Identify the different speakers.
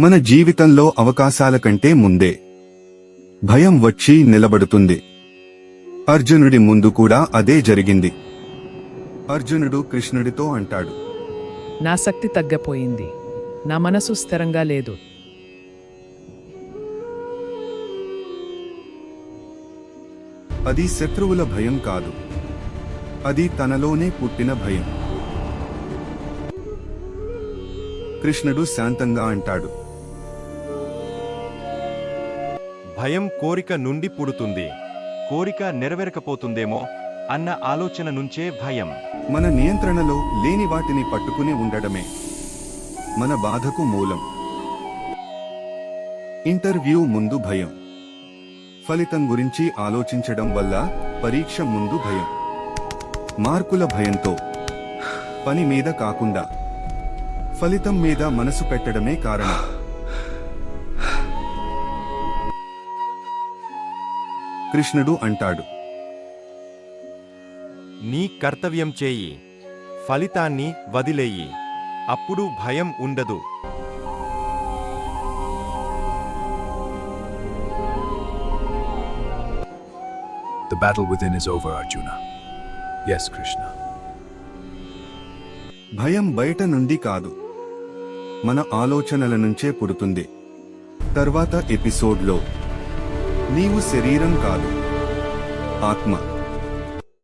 Speaker 1: మన జీవితంలో అవకాశాల కంటే ముందే భయం వచ్చి నిలబడుతుంది. అర్జునుడి ముందు కూడా అదే జరిగింది. అర్జునుడు కృష్ణుడితో అంటాడు.
Speaker 2: నా శక్తి తగ్గపోయింది. నా మనసు స్థిరంగా లేదు.
Speaker 1: అది శత్రువుల భయం కాదు. అది తనలోనే పుట్టిన భయం. కృష్ణుడు శాంతంగా అంటాడు.
Speaker 3: భయం కోరిక నుండి పుడుతుంది. కోరిక నెరవేరకపోతుందేమో అన్న ఆలోచన నుంచే భయం.
Speaker 1: మన నియంత్రణలో లేని వాటిని పట్టుకుని ఉండడమే మన బాధకు మూలం. ఇంటర్వ్యూ ముందు భయం. ఫలితం గురించి ఆలోచించడం వల్ల పరీక్ష ముందు భయం. మార్కుల భయంతో. పని మీద కాకుండా. ఫలితం మీద మనసు పెట్టడమే కారణం. కృష్ణుడు అంటాడు
Speaker 3: నీ కర్తవ్యం చేయి ఫలితాన్ని వదిలేయి అప్పుడు భయం ఉండదు
Speaker 4: The battle within is over, Arjuna. Yes, Krishna.
Speaker 1: భయం బయట నుండి కాదు మన ఆలోచనల నుంచే పుడుతుంది తర్వాత ఎపిసోడ్లో నీవు శరీరం కాదు ఆత్మ.